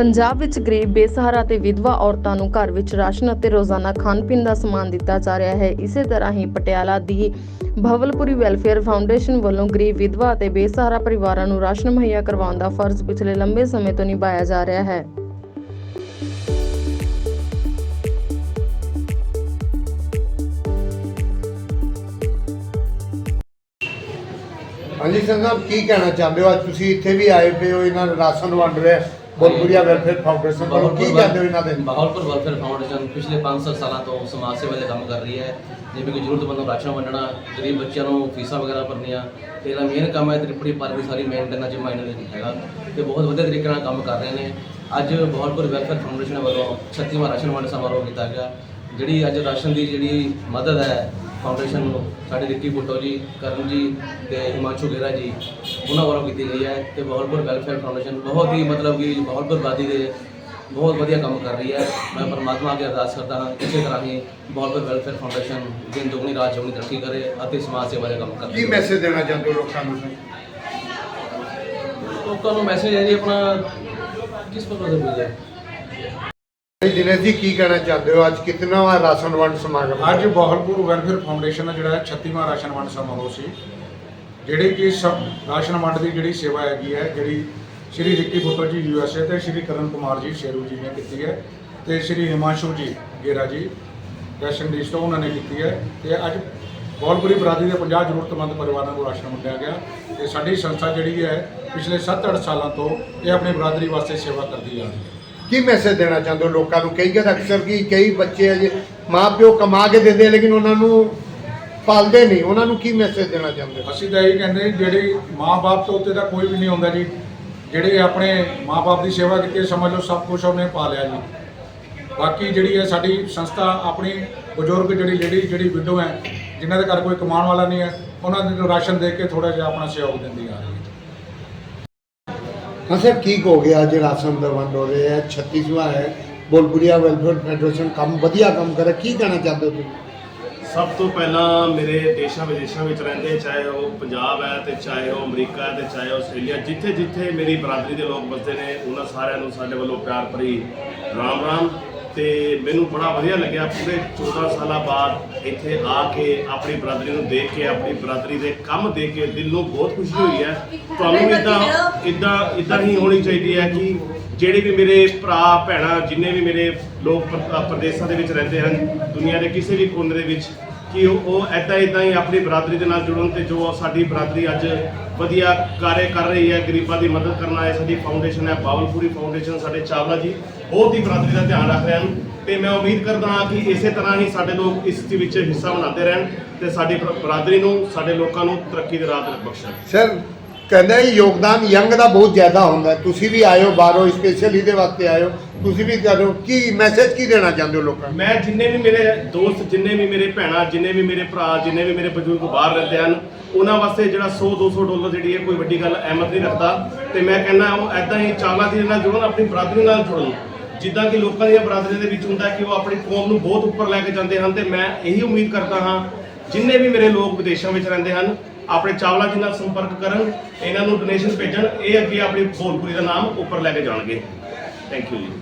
ਪੰਜਾਬ ਵਿੱਚ ਗਰੀਬ, ਬੇਸਹਾਰਾ ਤੇ ਵਿਧਵਾ ਔਰਤਾਂ ਨੂੰ ਘਰ ਵਿੱਚ ਰਾਸ਼ਨ ਅਤੇ ਰੋਜ਼ਾਨਾ ਖਾਣ ਪੀਣ ਦਾ ਸਮਾਨ ਦਿੱਤਾ ਜਾ ਰਿਹਾ ਹੈ। ਇਸੇ ਤਰ੍ਹਾਂ ਹੀ ਪਟਿਆਲਾ ਦੀ ਭਵਲਪੁਰੀ ਵੈਲਫੇਅਰ ਫਾਊਂਡੇਸ਼ਨ ਵੱਲੋਂ ਗਰੀਬ, ਵਿਧਵਾ ਅਤੇ ਬੇਸਹਾਰਾ ਪਰਿਵਾਰਾਂ ਨੂੰ ਰਾਸ਼ਨ ਮੁਹੱਈਆ ਕਰਵਾਉਣ ਦਾ ਫਰਜ਼ ਪਿਛਲੇ ਲੰਬੇ ਸਮੇਂ ਤੋਂ ਨਿਭਾਇਆ ਜਾ ਰਿਹਾ ਹੈ। ਹਾਂਜੀ ਸਿੰਘ ਕੀ ਕਹਿਣਾ ਚਾਹੁੰਦੇ ਹੋ? ਅੱਜ ਤੁਸੀਂ ਇੱਥੇ ਵੀ ਆਏ ਪਏ ਹੋ, ਇਹਨਾਂ ਰਾਸ਼ਨ ਵੰਡ ਰਿਹਾ। ਬੋਲਪੁਰੀਆ ਵੈਲਫੇਅਰ ਫਾਊਂਡੇਸ਼ਨ ਵੱਲੋਂ ਕੀ ਕਹਿੰਦੇ ਹੋ ਇਹਨਾਂ ਦੇ। ਬਹਾਵਲਪੁਰ ਵੈਲਫੇਅਰ ਫਾਊਂਡੇਸ਼ਨ ਪਿਛਲੇ 5-7 ਸਾਲਾਂ ਤੋਂ ਸਮਾਜ ਸੇਵਾ ਦੇ ਕੰਮ ਕਰ ਰਹੀ ਹੈ। ਜਿਵੇਂ ਕਿ ਜ਼ਰੂਰਤਮੰਦ ਨੂੰ ਰਾਸ਼ਨ ਵੰਡਣਾ ਗਰੀਬ ਬੱਚਿਆਂ ਨੂੰ ਫੀਸਾਂ ਵਗੈਰਾ ਭਰਨੀਆਂ ਤੇ ਇਹਦਾ ਮੇਨ ਕੰਮ ਹੈ ਤ੍ਰਿਪੜੀ ਪਾਰ ਦੀ ਸਾਰੀ ਮੇਨਟੇਨ ਅੱਜ ਮਾਇਨੇ ਦੇ ਹੈਗਾ। ਤੇ ਬਹੁਤ ਵਧੀਆ ਤਰੀਕੇ ਨਾਲ ਕੰਮ ਕਰ ਰਹੇ ਨੇ। ਅੱਜ ਬਹਾਵਲਪੁਰ ਵੈਲਫੇਅਰ ਫਾਊਂਡੇਸ਼ਨ ਵੱਲੋਂ 36ਵਾਂ ਰਾਸ਼ਨ ਵੰਡ ਸਮਾਰੋਹ ਕੀਤਾ ਗਿਆ। ਜਿਹੜੀ ਅੱਜ ਰਾਸ਼ਨ ਦੀ ਜਿਹੜੀ ਮਦਦ ਹੈ ਫਾਊਂਡੇਸ਼ਨ ਨੂੰ ਸਾਡੇ ਰਿੱਕੀ ਬੁੱਟੋ ਜੀ ਕਰਨ ਜੀ ਤੇ ਹਿਮਾਂਸ਼ੂ ਗੇਰਾ ਜੀ ਉਹਨਾਂ ਵੱਲੋਂ ਕੀਤੀ ਗਈ ਹੈ ਤੇ ਬਹਾਵਲਪੁਰ ਵੈਲਫੇਅਰ ਫਾਊਂਡੇਸ਼ਨ ਬਹੁਤ ਹੀ ਮਤਲਬ ਕਿ ਬਹਾਵਲਪੁਰ ਵਾਦੀ ਦੇ ਬਹੁਤ ਵਧੀਆ ਕੰਮ ਕਰ ਰਹੀ ਹੈ। ਮੈਂ ਪਰਮਾਤਮਾ ਅੱਗੇ ਅਰਦਾਸ ਕਰਦਾ ਹਾਂ ਇਸੇ ਤਰ੍ਹਾਂ ਹੀ ਬਹਾਵਲਪੁਰ ਵੈਲਫੇਅਰ ਫਾਊਂਡੇਸ਼ਨ ਦਿਨ ਦੁਗਣੀ ਰਾਤ ਚੌਗੁਣੀ ਤਰੱਕੀ ਕਰੇ ਅਤੇ ਸਮਾਜ ਸੇਵਾ ਦੇ ਕੰਮ ਕੀ ਕਰੇ ਮੈਸੇਜ ਦੇਣਾ ਚਾਹੁੰਦੇ ਹੋ ਲੋਕਾਂ ਨੂੰ? ਲੋਕਾਂ ਨੂੰ ਮੈਸੇਜ ਹੈ ਜੀ ਆਪਣਾ ਕਿਸ ਪ੍ਰਕਾਰ ਦਾ ਜੀ ਦਿਨੇਸ਼ ਜੀ ਕੀ ਕਹਿਣਾ ਚਾਹੁੰਦੇ ਹੋ? ਅੱਜ ਕਿਤਨਾ ਰਾਸ਼ਨ ਵੰਡ ਸਮਾਗਮ? ਅੱਜ ਬਾਹਲਪੁਰ ਵੈਲਫੇਅਰ ਫਾਊਂਡੇਸ਼ਨ ਦਾ ਜਿਹੜਾ ਹੈ 36ਵਾਂ ਰਾਸ਼ਨ ਵੰਡ ਸਮਾਰੋਹ ਸੀ। ਜਿਹੜੇ ਕਿ ਸਭ ਰਾਸ਼ਨ ਵੰਡ ਦੀ ਜਿਹੜੀ ਸੇਵਾ ਹੈਗੀ ਹੈ, ਜਿਹੜੀ ਸ਼੍ਰੀ ਰਿੱਕੀ ਫੋਟੋ ਜੀ ਯੂਐਸਏ ਤੇ ਸ਼੍ਰੀ ਕਰਨ ਕੁਮਾਰ ਜੀ ਸ਼ੇਰੂ ਜੀ ਨੇ ਕੀਤੀ ਹੈ ਤੇ ਸ਼੍ਰੀ ਹਿਮਾਂਸ਼ੂ ਜੀ ਗੇਰਾ ਜੀ ਰੈਸ਼ਨ ਲਿਸਟ ਉਹਨਾਂ ਨੇ ਕੀਤੀ ਹੈ ਤੇ ਅੱਜ ਬਹਾਲਪੁਰੀ ਬਰਾਦਰੀ ਦੇ 50 ਜ਼ਰੂਰਤਮੰਦ ਪਰਿਵਾਰਾਂ ਨੂੰ ਰਾਸ਼ਨ ਵੰਡਿਆ ਗਿਆ ਤੇ ਸਾਡੀ ਸੰਸਥਾ ਜਿਹੜੀ ਹੈ, ਪਿਛਲੇ 7-8 ਸਾਲਾਂ ਤੋਂ ਇਹ ਆਪਣੀ ਬਰਾਦਰੀ ਵਾਸਤੇ ਸੇਵਾ ਕਰਦੀ ਆ ਰਹੀ ਹੈ। ਕੀ ਮੈਸੇਜ ਦੇਣਾ ਚਾਹੁੰਦੇ ਹੋ ਲੋਕਾਂ ਨੂੰ? ਕਈ ਵਾਰ ਅਕਸਰ ਕੀ ਕਈ ਬੱਚੇ ਅਜੇ ਮਾਪਿਓ ਕਮਾ ਕੇ ਦਿੰਦੇ ਆ, ਲੇਕਿਨ ਉਹਨਾਂ ਨੂੰ ਪਾਲਦੇ ਨਹੀਂ। ਉਹਨਾਂ ਨੂੰ ਕੀ ਮੈਸੇਜ ਦੇਣਾ ਚਾਹੁੰਦੇ ਹੋ? ਅਸੀਂ ਤਾਂ ਇਹ ਕਹਿੰਦੇ ਜੀ, ਜਿਹੜੀ ਮਾਂ-ਬਾਪ ਤੋਂ ਉੱਤੇ ਤਾਂ ਕੋਈ ਵੀ ਨਹੀਂ ਹੁੰਦਾ ਜੀ। ਜਿਹੜੇ ਆਪਣੇ ਮਾਂ-ਬਾਪ ਦੀ ਸੇਵਾ ਕੀਤੀ ਹੈ, ਸਮਝ ਲਓ ਸਭ ਕੁਝ ਉਹਨੇ ਪਾ ਲਿਆ ਜੀ। ਬਾਕੀ ਜਿਹੜੀ ਹੈ ਸਾਡੀ ਸੰਸਥਾ ਆਪਣੀ ਬਜ਼ੁਰਗ ਜਿਹੜੀ ਲੇਡੀ ਜਿਹੜੀ ਵਿਡੋ ਹੈ ਜਿਨ੍ਹਾਂ ਦੇ ਘਰ ਕੋਈ ਕਮਾਉਣ ਵਾਲਾ ਨਹੀਂ ਹੈ ਉਹਨਾਂ ਨੂੰ ਰਾਸ਼ਨ ਦੇ ਕੇ ਥੋੜਾ ਜਿਹਾ ਆਪਣਾ ਸਹਿਯੋਗ ਦਿੰਦੀ ਆ ਰਹੀ ਹੈ। ਹਾਂ ਸਰ, ਠੀਕ ਹੋ ਗਿਆ ਅੱਜ ਰਾਸ਼ਨ ਦਾ ਵੰਡ ਹੋ ਰਿਹਾ ਹੈ 36ਵਾਂ ਹੈ, ਬੋਲਪੁਰੀਆ ਵੈਲਫੇਅਰ ਫੈਡਰੇਸ਼ਨ ਕੰਮ ਵਧੀਆ ਕੰਮ ਕਰ ਰਿਹਾ ਕੀ ਕਹਿਣਾ ਚਾਹੁੰਦੇ ਹੋ ਤੁਸੀਂ? ਸਭ ਤੋਂ ਪਹਿਲਾਂ ਮੇਰੇ ਦੇਸ਼ਾਂ ਵਿਦੇਸ਼ਾਂ ਵਿੱਚ ਰਹਿੰਦੇ, ਚਾਹੇ ਉਹ ਪੰਜਾਬ ਹੈ ਤੇ ਚਾਹੇ ਉਹ ਅਮਰੀਕਾ ਹੈ ਤੇ ਚਾਹੇ ਆਸਟ੍ਰੇਲੀਆ ਜਿੱਥੇ ਜਿੱਥੇ ਮੇਰੀ ਬਰਾਦਰੀ ਦੇ ਲੋਕ ਵਸਦੇ ਨੇ, ਉਹਨਾਂ ਸਾਰਿਆਂ ਨੂੰ ਸਾਡੇ ਵੱਲੋਂ ਪਿਆਰ ਭਰੀ ਰਾਮ ਰਾਮ ਤੇ ਮੈਨੂੰ ਬੜਾ ਵਧੀਆ ਲੱਗਿਆ। ਪੂਰੇ 14 ਸਾਲਾਂ ਬਾਅਦ ਇੱਥੇ ਆ ਕੇ ਆਪਣੀ ਬਰਾਦਰੀ ਨੂੰ ਦੇਖ ਕੇ, ਆਪਣੀ ਬਰਾਦਰੀ ਦੇ ਕੰਮ ਦੇਖ ਕੇ ਦਿਲ ਨੂੰ ਬਹੁਤ ਖੁਸ਼ੀ ਹੋਈ ਹੈ। ਤੁਹਾਨੂੰ ਵੀ ਇਦਾਂ ਇਦਾਂ ਇਦਾਂ ਹੀ ਹੋਣੀ ਚਾਹੀਦੀ ਹੈ ਕਿ ਜਿਹੜੇ ਵੀ ਮੇਰੇ ਭਰਾ, ਭੈਣਾਂ, ਜਿੰਨੇ ਵੀ ਮੇਰੇ ਲੋਕ ਪ੍ਰਦੇਸ਼ਾਂ ਦੇ ਵਿੱਚ ਰਹਿੰਦੇ ਹਨ, ਦੁਨੀਆ ਦੇ ਕਿਸੇ ਵੀ ਕੋਨੇ ਦੇ ਵਿੱਚ ਕਿ ਉਹ ਉਹ ਐਦਾਂ ਹੀ ਆਪਣੀ ਬਰਾਦਰੀ ਦੇ ਨਾਲ ਜੁੜਨ ਤੇ ਜੋ ਸਾਡੀ ਬਰਾਦਰੀ ਅੱਜ ਵਧੀਆ ਕਾਰਜ ਕਰ ਰਹੀ ਹੈ, ਗਰੀਬਾਂ ਦੀ ਮਦਦ ਕਰਨਾ ਹੈ ਸਾਡੀ ਫਾਊਂਡੇਸ਼ਨ ਹੈ ਬਾਵਲਪੁਰੀ ਫਾਊਂਡੇਸ਼ਨ ਸਾਡੇ ਚਾਵਲਾ ਜੀ, ਬਹੁਤ ਹੀ ਬਰਾਦਰੀ ਦਾ ਧਿਆਨ ਰੱਖ ਰਹੇ ਹਨ। ਤੇ ਮੈਂ ਉਮੀਦ ਕਰਦਾ ਹਾਂ ਕਿ ਇਸੇ ਤਰ੍ਹਾਂ ਹੀ ਸਾਡੇ ਲੋਕ ਇਸ ਦੇ ਵਿੱਚ ਹਿੱਸਾ ਬਣਾਉਂਦੇ ਰਹਿਣ ਤੇ ਸਾਡੀ ਬਰ- ਬਰਾਦਰੀ ਨੂੰ, ਸਾਡੇ ਲੋਕਾਂ ਨੂੰ ਤਰੱਕੀ ਦੇ ਰਾਹ ਤੇ ਬਖਸ਼ਣ। ਸਰ ਕਹਿੰਦਾ ਇਹ ਯੋਗਦਾਨ ਯੰਗ ਦਾ ਬਹੁਤ ਜ਼ਿਆਦਾ ਹੁੰਦਾ ਤੁਸੀਂ ਵੀ ਆਇਓ, ਬਾਹਰੋਂ ਸਪੈਸ਼ਲ ਇਹਦੇ ਵਾਸਤੇ ਆਇਓ। ਤੁਸੀਂ ਵੀ ਕਰ ਕੀ ਮੈਸੇਜ ਕੀ ਦੇਣਾ ਚਾਹੁੰਦੇ ਹੋ ਲੋਕਾਂ ਨੂੰ? ਮੈਂ ਜਿੰਨੇ ਵੀ ਮੇਰੇ ਦੋਸਤ, ਜਿੰਨੇ ਵੀ ਮੇਰੇ ਭੈਣਾਂ, ਜਿੰਨੇ ਵੀ ਮੇਰੇ ਭਰਾ, ਜਿੰਨੇ ਵੀ ਮੇਰੇ ਬਜ਼ੁਰਗ ਬਾਹਰ ਰਹਿੰਦੇ ਹਨ, ਉਹਨਾਂ ਵਾਸਤੇ ਜਿਹੜਾ 100 200 ਡਾਲਰ ਜਿਹੜੀ ਹੈ, ਕੋਈ ਵੱਡੀ ਗੱਲ ਅਹਿਮਤ ਨਹੀਂ ਰੱਖਦਾ। ਤੇ ਮੈਂ ਕਹਿੰਦਾ ਉਹ ਐਦਾਂ ਹੀ ਚਾਲਾਂ ਦੀ ਨਾਲ ਜੁੜਨ, ਆਪਣੀ ਬਰਾਦਰੀ ਨਾਲ ਜੁੜਨ। ਜਿੱਦਾਂ ਕਿ ਲੋਕਾਂ ਦੀਆਂ ਬਰਾਦਰੀਆਂ ਦੇ ਵਿੱਚ ਹੁੰਦਾ ਕਿ ਉਹ ਆਪਣੀ ਕੌਮ ਨੂੰ ਬਹੁਤ ਉੱਪਰ ਲੈ ਕੇ ਜਾਂਦੇ ਹਨ, ਤੇ ਮੈਂ ਇਹੀ ਉਮੀਦ ਕਰਦਾ ਹਾਂ, ਜਿੰਨੇ ਵੀ ਮੇਰੇ ਲੋਕ ਵਿਦੇਸ਼ਾਂ ਵਿੱਚ ਰਹਿੰਦੇ ਹਨ ਆਪਣੇ ਚਾਵਲਾ ਜੀ ਨਾਲ ਸੰਪਰਕ ਕਰਨ, ਇਹਨਾਂ ਨੂੰ ਡੋਨੇਸ਼ਨ ਭੇਜਣ, ਇਹ ਅੱਗੇ ਆਪਣੀ ਭੋਲਪੁਰੀ ਦਾ ਨਾਮ ਉੱਪਰ ਲੈ ਕੇ ਜਾਣਗੇ। ਥੈਂਕ ਯੂ ਜੀ।